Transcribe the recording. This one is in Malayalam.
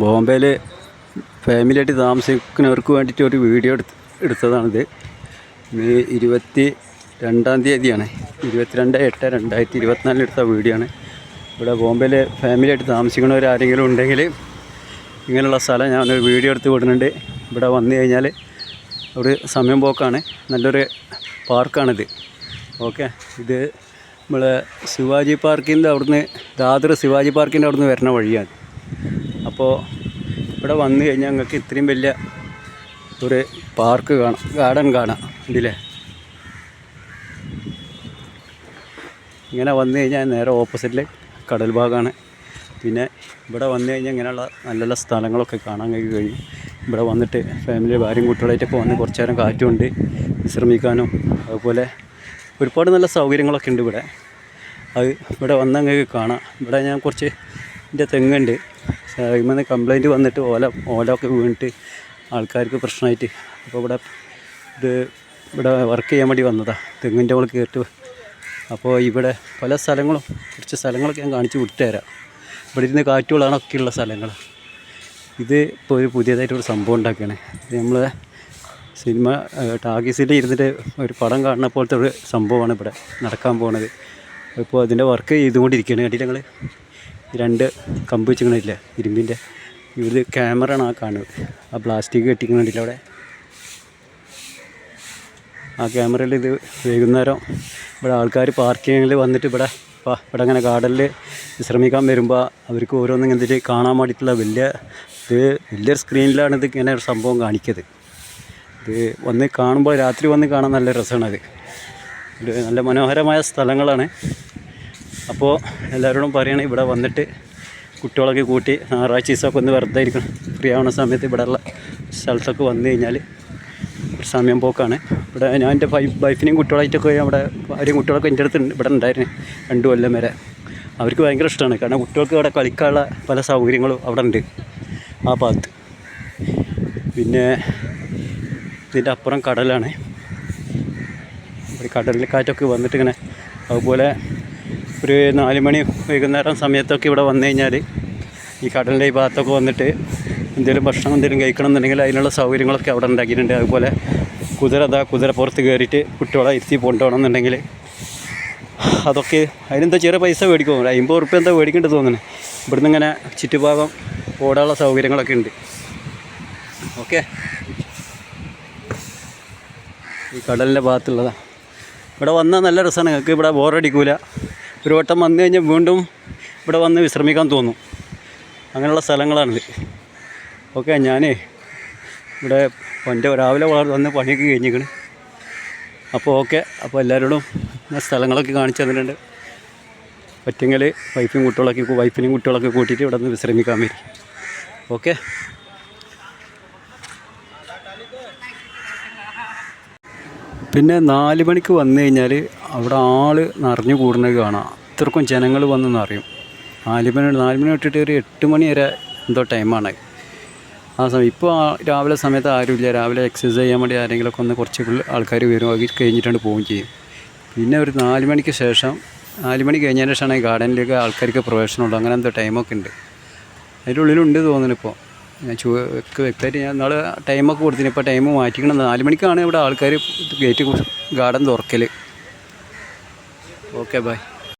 ബോംബെയിൽ ഫാമിലിയായിട്ട് താമസിക്കുന്നവർക്ക് വേണ്ടിയിട്ട് ഒരു വീഡിയോ എടുത്ത് എടുത്തതാണിത്. മെയ് ഇരുപത്തി രണ്ടാം തീയതിയാണ്. ഇരുപത്തിരണ്ട് എട്ട് രണ്ടായിരത്തി ഇരുപത്തിനാലിന് എടുത്ത വീഡിയോ ആണ് ഇവിടെ ബോംബെയിൽ ഫാമിലിയായിട്ട് താമസിക്കുന്നവർ ആരെങ്കിലും ഉണ്ടെങ്കിൽ ഇങ്ങനെയുള്ള സ്ഥലം ഞാനൊരു വീഡിയോ എടുത്ത് വിടുന്നുണ്ട്. ഇവിടെ വന്നു കഴിഞ്ഞാൽ ഒരു സമയം പോക്കാണ്. നല്ലൊരു പാർക്കാണിത്. ഓക്കെ. ഇത് നമ്മൾ ശിവാജി പാർക്കിന്റെ അവിടുന്ന് ദാദർ ശിവാജി പാർക്കിന്റെ അവിടുന്ന് വരുന്ന വഴിയാണ്. അപ്പോൾ ഇവിടെ വന്നു കഴിഞ്ഞാൽ നിങ്ങൾക്ക് ഇത്രയും വലിയ ഒരു പാർക്ക് കാണാം ഗാർഡൻ കാണാം ഇതിലെ. ഇങ്ങനെ വന്നു കഴിഞ്ഞാൽ നേരെ ഓപ്പോസിറ്റിൽ കടൽ ഭാഗമാണ് പിന്നെ ഇവിടെ വന്നു കഴിഞ്ഞാൽ ഇങ്ങനെയുള്ള നല്ല നല്ല സ്ഥലങ്ങളൊക്കെ കാണാൻ കഴിയും. ഇവിടെ വന്നിട്ട് ഫാമിലി ഭാര്യയും കുട്ടികളായിട്ടൊക്കെ വന്ന് കുറച്ച് നേരം കാറ്റുമുണ്ട് വിശ്രമിക്കാനും അതുപോലെ ഒരുപാട് നല്ല സൗകര്യങ്ങളൊക്കെ ഉണ്ട് ഇവിടെ. അത് ഇവിടെ വന്നാൽ നിങ്ങൾക്ക് കാണാം. ഇവിടെ ഞാൻ കുറച്ച് എന്റെ തെങ്ങുണ്ട്. ഇങ്ങനെ കംപ്ലൈന്റ് വന്നിട്ട് ഓല ഓല ഒക്കെ വീണിട്ട് ആൾക്കാർക്ക് പ്രശ്നമായിട്ട്. അപ്പോൾ ഇവിടെ ഇത് ഇവിടെ വർക്ക് ചെയ്യാൻ വേണ്ടി വന്നതാണ് തെങ്ങിന്റെ മുകളിൽ കയറിട്ട് അപ്പോൾ ഇവിടെ പല സ്ഥലങ്ങളും കുറച്ച് സ്ഥലങ്ങളൊക്കെ ഞാൻ കാണിച്ച് വിട്ടുതരാം ഇവിടെ ഇരുന്ന് കാറ്റുകളാണൊക്കെ ഉള്ള സ്ഥലങ്ങൾ. ഇത് ഇപ്പോൾ ഒരു പുതിയതായിട്ടൊരു സംഭവം ഉണ്ടാക്കുകയാണ്. നമ്മൾ സിനിമ ടാഗീസിൽ ഇരുന്നിട്ട് ഒരു പടം കാണുന്ന പോലത്തെ ഒരു സംഭവമാണ് ഇവിടെ നടക്കാൻ പോകുന്നത് ഇപ്പോൾ അതിന്റെ വർക്ക് ചെയ്തുകൊണ്ടിരിക്കുകയാണ്. കണ്ടിട്ട് ഞങ്ങൾ രണ്ട് കമ്പ് വെച്ചിരിക്കണില്ലേ? ഇരുമ്പിന്റെ. ഇത് ക്യാമറ ആണ് ആ കാണുന്നത് ആ പ്ലാസ്റ്റിക് കെട്ടിക്കണില്ല അവിടെ. ആ ക്യാമറയിൽ ഇത് വൈകുന്നേരം ഇവിടെ ആൾക്കാർ പാർക്കിങ്ങിൽ വന്നിട്ട് ഇവിടെ ഇവിടെ അങ്ങനെ ഗാർഡനിൽ വിശ്രമിക്കാൻ വരുമ്പോൾ അവർക്ക് ഓരോന്നും എന്തിട്ട് കാണാൻ വേണ്ടിയിട്ടുള്ള വലിയ ഇത് വലിയൊരു സ്ക്രീനിലാണ് ഇത് ഇങ്ങനെ ഒരു സംഭവം കാണിക്കുന്നത് ഇത് വന്ന് കാണുമ്പോൾ രാത്രി വന്ന് കാണാൻ നല്ല രസമാണത് നല്ല മനോഹരമായ സ്ഥലങ്ങളാണ്. അപ്പോൾ എല്ലാവരോടും പറയണം ഇവിടെ വന്നിട്ട് കുട്ടികളൊക്കെ കൂട്ടി ഞായറാഴ്ച ദിവസമൊക്കെ ഒന്ന് വെറുതെ ഇരിക്കണം. ഫ്രീ ആവുന്ന സമയത്ത് ഇവിടെയുള്ള സ്ഥലത്തൊക്കെ വന്നു കഴിഞ്ഞാൽ ഒരു സമയം പോക്കാണ്. ഇവിടെ ഞാൻ എന്റെ വൈഫ് വൈഫിനെയും കുട്ടികളായിട്ടൊക്കെ അവിടെ ആരും കുട്ടികളൊക്കെ എന്റെ അടുത്ത് ഇവിടെ ഉണ്ടായിരുന്നു രണ്ട് കൊല്ലം വരെ. അവർക്ക് ഭയങ്കര ഇഷ്ടമാണ് കാരണം കുട്ടികൾക്ക് അവിടെ കളിക്കാനുള്ള പല സൗകര്യങ്ങളും അവിടെ ഉണ്ട് ആ ഭാഗത്ത്. പിന്നെ ഇതിന്റെ അപ്പുറം കടലാണ്. കടലിൽ കാറ്റൊക്കെ വന്നിട്ട് ഇങ്ങനെ അതുപോലെ ഒരു നാല് മണി വൈകുന്നേരം സമയത്തൊക്കെ ഇവിടെ വന്നു കഴിഞ്ഞാൽ ഈ കടലിന്റെ ഈ ഭാഗത്തൊക്കെ വന്നിട്ട് എന്തെങ്കിലും ഭക്ഷണം എന്തെങ്കിലും കഴിക്കണം എന്നുണ്ടെങ്കിൽ അതിനുള്ള സൗകര്യങ്ങളൊക്കെ അവിടെ ഉണ്ടാക്കിയിട്ടുണ്ട്. അതുപോലെ കുതിര അതാ കുതിര പുറത്ത് കയറിയിട്ട് കുട്ടികളെ ഇരുത്തി കൊണ്ടുപോകണമെന്നുണ്ടെങ്കിൽ അതൊക്കെ അതിനെന്താ ചെറിയ പൈസ മേടിക്കും അമ്പത് ഉറുപ്പ്യ എന്താ മേടിക്കേണ്ടത് തോന്നുന്നത് ഇവിടുന്ന് ഇങ്ങനെ ചുറ്റുഭാഗം ഓടാനുള്ള സൗകര്യങ്ങളൊക്കെ ഉണ്ട്. ഓക്കെ. ഈ കടലിന്റെ ഭാഗത്തുള്ളതാണ് ഇവിടെ വന്നാൽ നല്ല രസമാണ്. നിങ്ങൾക്ക് ഇവിടെ ബോറടിക്കൂല ഒരു വട്ടം വന്നു കഴിഞ്ഞാൽ വീണ്ടും ഇവിടെ വന്ന് വിശ്രമിക്കാൻ തോന്നും. അങ്ങനെയുള്ള സ്ഥലങ്ങളാണിത്. ഓക്കെ ഞാനേ ഇവിടെ എന്റെ രാവിലെ വന്ന് പണിയൊക്കെ കഴിഞ്ഞിരിക്കണ്. അപ്പോൾ ഓക്കെ അപ്പോൾ എല്ലാവരോടും ഞാൻ സ്ഥലങ്ങളൊക്കെ കാണിച്ചു തന്നിട്ടുണ്ട്. പറ്റുമെങ്കിൽ വൈഫും കുട്ടികളൊക്കെ വൈഫിനെയും കുട്ടികളൊക്കെ കൂട്ടിയിട്ട് ഇവിടെ നിന്ന് വിശ്രമിക്കാൻ വരും. ഓക്കെ. പിന്നെ നാല് മണിക്ക് വന്നു കഴിഞ്ഞാൽ അവിടെ ആൾ നിറഞ്ഞു കൂടുന്നത് കാണാം. അത്രക്കും ജനങ്ങൾ വന്ന് നിറയും. നാല് മണി നാല് മണി തൊട്ടിട്ട് ഒരു എട്ട് മണി വരെ എന്തോ ടൈമാണ് ആ സമയം. ഇപ്പോൾ രാവിലെ സമയത്ത് ആരുമില്ല. രാവിലെ എക്സസൈസ് ചെയ്യാൻ വേണ്ടി ആരെങ്കിലുമൊക്കെ ഒന്ന് കുറച്ച് ആൾക്കാർ വരും. അത് കഴിഞ്ഞിട്ടാണ് പോവുകയും ചെയ്യും. പിന്നെ ഒരു നാല് മണിക്ക് ശേഷം നാല് മണി കഴിഞ്ഞതിന് ശേഷമാണ് ഗാർഡനിലേക്ക് ആൾക്കാർക്ക് പ്രവേശനമുള്ളൂ അങ്ങനെ എന്തോ ടൈമൊക്കെ ഉണ്ട്. അതിന്റെ ഉള്ളിലുണ്ട് തോന്നുന്നു ഇപ്പോൾ ഞാൻ ചോ വ്യക്തമായിട്ട് ഞാൻ നാളെ ടൈമൊക്കെ കൊടുത്തിന്. ഇപ്പോൾ ടൈം മാറ്റിക്കണം. നാല് മണിക്കാണ് ഇവിടെ ആൾക്കാർ ഗേറ്റ് ഗാർഡൻ തുറക്കൽ ഓക്കെ ബൈ